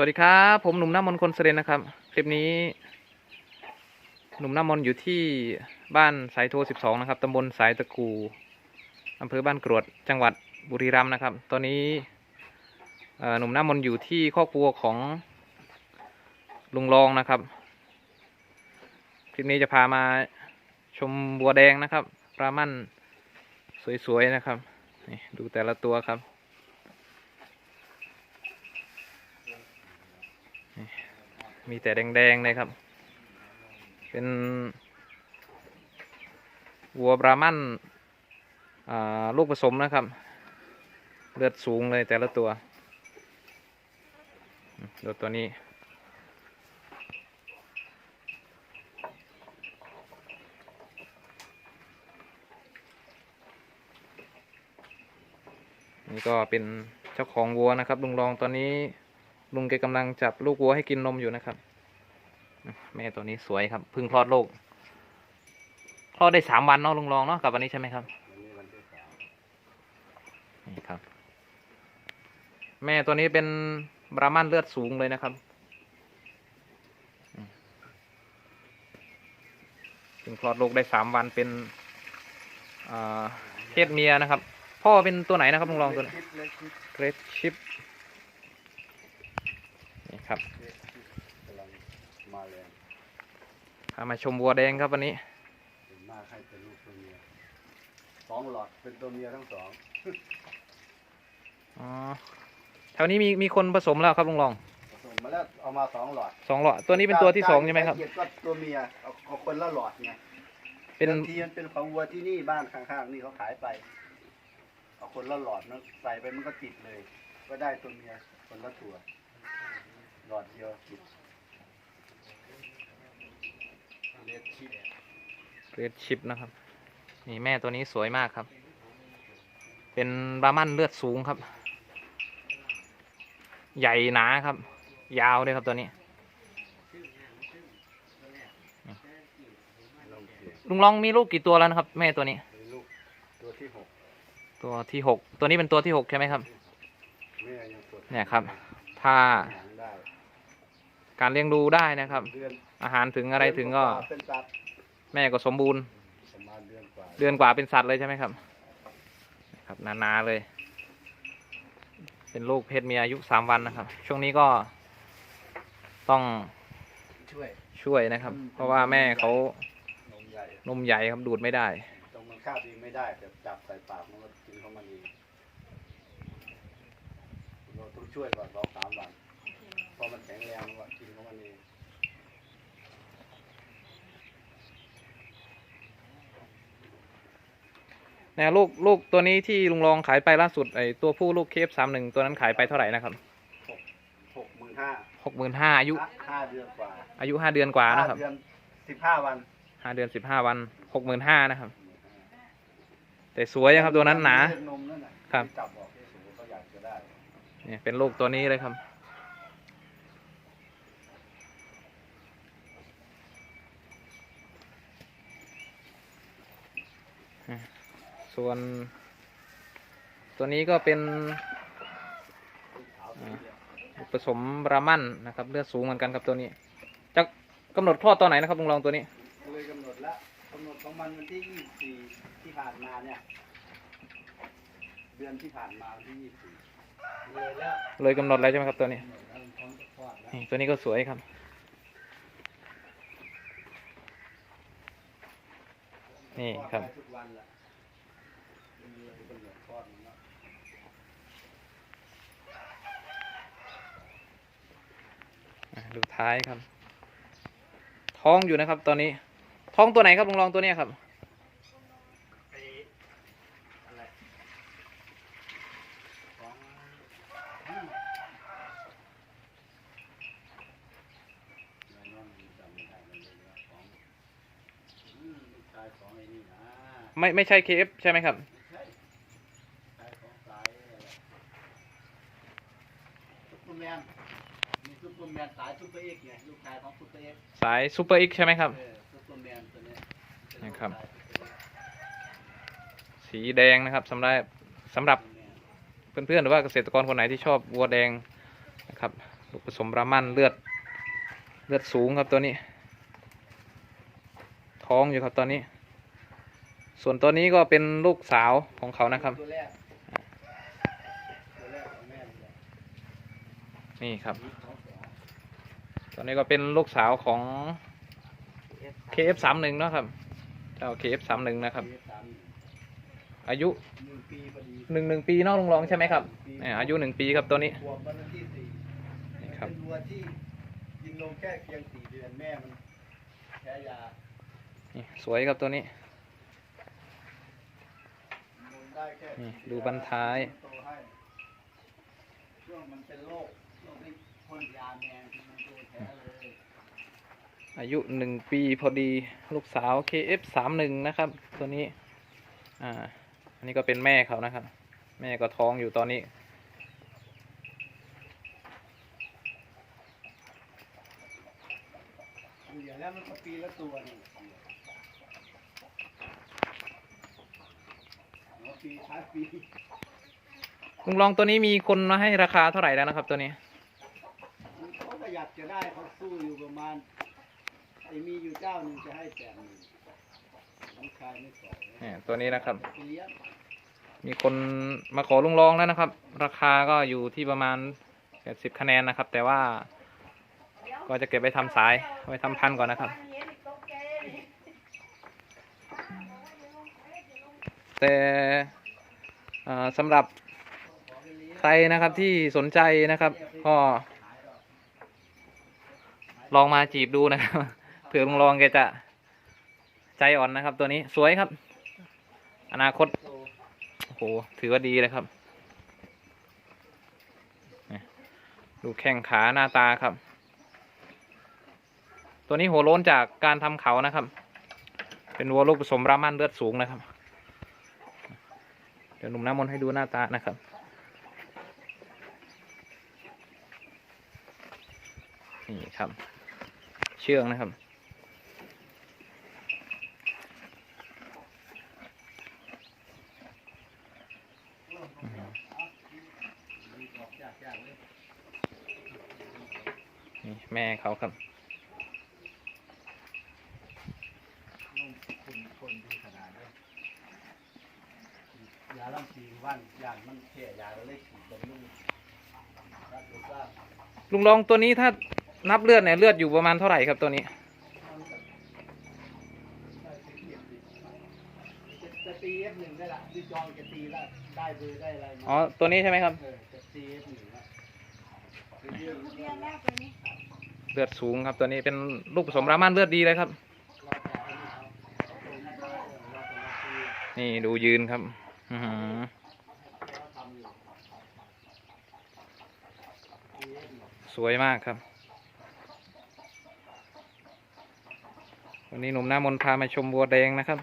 วัสดีครับ ผมหนุ่มน้ำมนต์คนเสด็จนะครับ คลิปนี้ หนุ่มน้ำมนต์อยู่ที่บ้านสายโท12 นะครับตำบลสายตะกูอำเภอบ้านกรวดจังหวัดบุรีรัมย์นะครับ ตอนนี้หนุ่มน้ำมนต์อยู่ที่ครอบครัวของลุงรองนะครับ คลิปนี้จะพามาชมบัวแดงนะครับปลามั่นสวยๆนะครับนี่ดูแต่ละตัวครับ มีแต่แดงๆเลยครับ เป็นวัวบรามันลูกผสมนะครับ เลือดสูงเลยแต่ละตัวดูตัวนี้ นี่ก็เป็นเจ้าของวัวนะครับลุงรองตอนนี้ ลุงแกกำลังจับลูกวัวให้กินนมอยู่นะครับ แม่ตัวนี้สวยครับเพิ่งคลอดลูกคลอดได้สามวันเนาะลุงรองเนาะกับวันนี้ใช่ไหมครับนี่ครับ แม่ตัวนี้เป็นบรามันเลือดสูงเลยนะครับอืมเพิ่งคลอดลูกได้สามวันเป็นอ่าเพศเมียนะครับ พ่อเป็นตัวไหนนะครับลุงรองตัวนี้เกรดชิปนี่ ครับกำลังมาแรงพามาชมวัวแดงครับวันนี้ถึงมากให้เป็นลูกตัวเมียสองหลอดเป็นตัวเมียทั้งสองอ๋อแถวนี้มีมีคนผสมแล้วครับลุงรองผสมมาแล้วเอามาสองหลอดสองหลอดตัวนี้เป็นตัวที่สองใช่ไหมครับเกียรติก็ตัวเมียเอาเอาคนละหลอดไงเป็นบางทีมันเป็นของวัวที่นี่บ้านข้างๆนี่เขาขายไปเอาคนละหลอดนะใส่ไปมันก็ติดเลย ก็ได้ตัวเมียคนละตัว หลอดเดียวติดเลดชิปเรดชิปนะครับ นี่แม่ตัวนี้สวยมากครับ เป็นบรามันเลือดสูงครับ ใหญ่หนาครับ ยาวด้วยครับตัวนี้ลงเสียงลองมีลูกกี่ตัวแล้วนะครับ แม่ตัวนี้ ลูกตัวที่หกตัวที่หกตัวนี้เป็นตัวที่หกใช่ไหมครับ แม่ยังตรวเนี่ยครับถ้า การเลี้ยงดูได้นะครับ เดือนอาหารถึงอะไรถึงก็เป็นสัตว์แม่ก็สมบูรณ์ ประมาณเดือนกว่าเดือนกว่าเป็นสัตว์เลยใช่ไหมครับครับหนาๆเลย เป็นลูกเพศเมียอายุสามวันนะครับ ช่วงนี้ก็ต้องช่วย ช่วยนะครับเพราะว่าแม่เขานมใหญ่นมใหญ่ครับดูดไม่ได้ ตรงมันคาบเองไม่ได้แต่จับใส่ปากมันก็กินเข้ามาเองเราต้องช่วยก่อนสองสามวัน พอมันแข็งแรงมันก็กินเข้ามาเองเนี่ยลูกลูกตัวนี้ที่ลุงรองขายไปล่าสุดไอตัวผู้ลูกเคฟสามหนึ่งตัวนั้นขายไปเท่าไหร่นะครับหกหมื่นห้าหกหมื่นห้าอายุห้าเดือนกว่า อายุห้าเดือนกว่าห้านะครับเดือนสิบห้าวันห้าเดือนสิบห้าวันหกหมื่นห้านะครับ แต่สวยนะครับตัวนั้นหนาเลือดนมนั่นน่ะครับที่จับออกที่สูงเขาอยากจะได้เนี่ยเป็นลูกตัวนี้เลยครับ ส่วน ตัวนี้ก็เป็นอ่าผสมบรามันนะครับ เลือดสูงเหมือนกันครับตัวนี้ จะกำหนดคลอดตอนไหนนะครับลุงรองตัวนี้เลยกำหนดละกำหนดของมันวันที่ยี่สี่ที่ผ่านมาเนี่ยเดือนที่ผ่านมาวันที่ยี่สี่เลยแล้วเลยกำหนดแล้วใช่ไหมครับตัวนี้กำหนดแล้วมันพร้อมจะคลอดแล้วนี่ตัวนี้ก็สวยครับ นี่ครับ คลอดได้ทุกวันแหละเลยกำหนดคลอดมันแนี่ครับดูท้ายครับ ท้องอยู่นะครับ ตอนนี้ ท้องตัวไหนครับลุงรองตัวเนี้ยครับ ไอ้อะไรของอืมแล้วน้องจำไม่ได้มันเลยว่าของอืมลูกชาย ของไอ้นี่นะไม่ไม่ใช่ KF ใช่ไหมครับใช่ชายของสายอะไรซุปเปอร์แมนมีซุปเปอร์แมนสายซุปเปอร์เอ็กซ์ไงลูกชายของซุปเปอร์เอ็กซ์สายซูเปอร์อีกใช่ไหมครับ เออซุปเปอร์แมนตัวเนี้ยเป็นนะครับลูกชาย Super X สีแดงนะครับสำหรับสำหรับ Superman เพื่อนๆหรือว่าเกษตรกรคนไหนที่ชอบวัวแดงนะครับลูกผสมรามันเลือดเลือดสูงครับตัวนี้ ท้องอยู่ครับตอนนี้ ส่วนตัวนี้ก็เป็นลูกสาวของเขานะครับ นี่ครับนี่ท้องสองตัวนี้ก็เป็นลูกสาวของ KF31 เนาะครับ เจ้า KF31 นะครับ อายุหนึ่งหนึ่งปีนอกลงรองใช่ไหมครับอายุหนึ่งปีครับตัวนี้ขวบวันที่สี่นี่ครับเป็นวัวที่ยิงลงแค่เพียงสี่เดือนแม่มันแพ้ยาสวยครับตัวนี้ นี่ดูบั้นท้ายโตให้ช่วงมันเป็นโรคโรคที่พ่นยาแมงที่มันโดนแพ้เลยอายุหนึ่งปีพอดีลูกสาว KF31 นะครับ ตัวนี้ อ่า อันนี้ก็เป็นแม่เขานะครับ แม่ก็ท้องอยู่ตอนนี้อยู่อย่างแล้วมันก็ปีละตัวนี่ หัวปีท้ายปีลุงรองตัวนี้มีคนมาให้ราคาเท่าไหร่แล้วนะครับ ตัวนี้ เขาก็อยากจะได้เขาสู้อยู่ประมาณไอ้มีอยู่เจ้าหนึ่งจะให้แปดหมื่นน้องชายไม่ขอเนี่ยตัวนี้นะครับไปเลี้ยงมีคนมาขอลุงรองแล้วนะครับ ราคาก็อยู่ที่ประมาณแปดสิบคะแนนนะครับ แต่ว่าก็จะเก็บไปทำสายเอาไปทำพันธุ์ก่อนนะครับ แต่สำหรับใครนะครับที่สนใจนะครับ ก็ ลองมาจีบดูนะครับเผื่อลุงรองแกจะใจอ่อนนะครับ ตัวนี้สวยครับ อนาคตโอ้โหถือว่าดีเลยครับดูแข้งขาหน้าตาครับ ตัวนี้หัวโล้นจากการทำเขานะครับ เป็นวัวลูกผสมรามันเลือดสูงนะครับ เดี๋ยวหนุ่มน้ำมนต์ให้ดูหน้าตานะครับ นี่ครับ เชือกนะครับ มีดอกยากๆเลย นี่แม่เขาครับ ลงคุณคนดีขนาดเลยยา ลำปีวันยางมันแค่ยาเราเลยฉีดบำรุงรักษาลุงรองตัวนี้ถ้านับเลือดเนี่ยเลือดอยู่ประมาณเท่าไหร่ครับตัวนี้จะตีเอฟหนึ่งได้ละดิจองจะตีละได้เบอร์ได้อะไรมาอ๋อ ตัวนี้ใช่ไหมครับ เออจะตีเอฟหนึ่งละคือเรื่องเลือดสูงครับตัวนี้เป็นลูกผสมรามันเลือดดีเลยครับ เราจะเอาเอาเอาตรงนั้นไปเออเราจะมาตี นี่ดูยืนครับ อือหือเราทำอยู่ตีเอฟหนึ่งสวยมากครับ วันนี้หนุ่มหน้ามนพามาชมวัวแดงนะครับ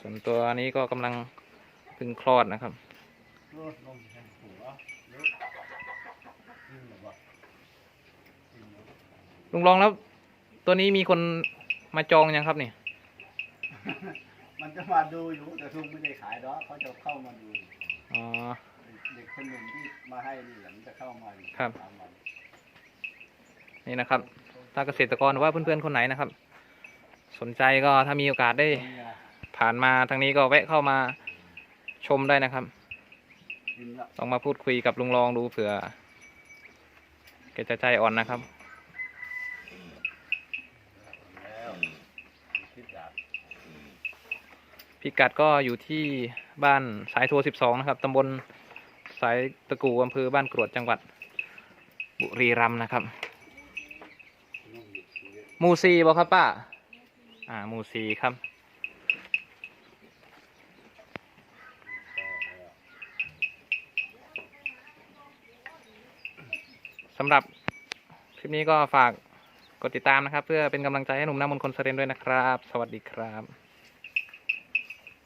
ส่วนตัวนี้ก็กำลังเพึ่งคลอดนะครับ ลุงรองแล้ว ตัวนี้มีคนมาจองยังครับนี่มันจะมาดูอยู่แต่ลุงไม่ได้ขายหรอกเขาจะเข้ามาดู อ๋อ เด็กคนหนึ่งที่มาให้นี่แหละมันจะเข้ามาอยู่ครับ สามวันนี่นะครับ ถ้าเกษตรกรหรือว่าเพื่อนๆคนไหนนะครับ สนใจก็ถ้ามีโอกาสได้ตรงนี้นะผ่านมาทางนี้ก็แวะเข้ามาชมได้นะครับ กินละ ลองมาพูดคุยกับลุงรองดูเผื่อแกจะใจอ่อนนะครับ แล้วคิดอยาก พิกัดก็อยู่ที่บ้านสายโทร12 นะครับตำบลสายตะกูอำเภอบ้านกรวดจังหวัด บุรีรัมย์นะครับนุ่มอยู่เยอะหมูซีบอกครับป้า อ่าหมูซีครับสำหรับคลิปนี้ก็ฝากกดติดตามนะครับ เพื่อเป็นกำลังใจให้หนุ่มหน้ามนคนเสเรนด้วยนะครับ สวัสดีครับ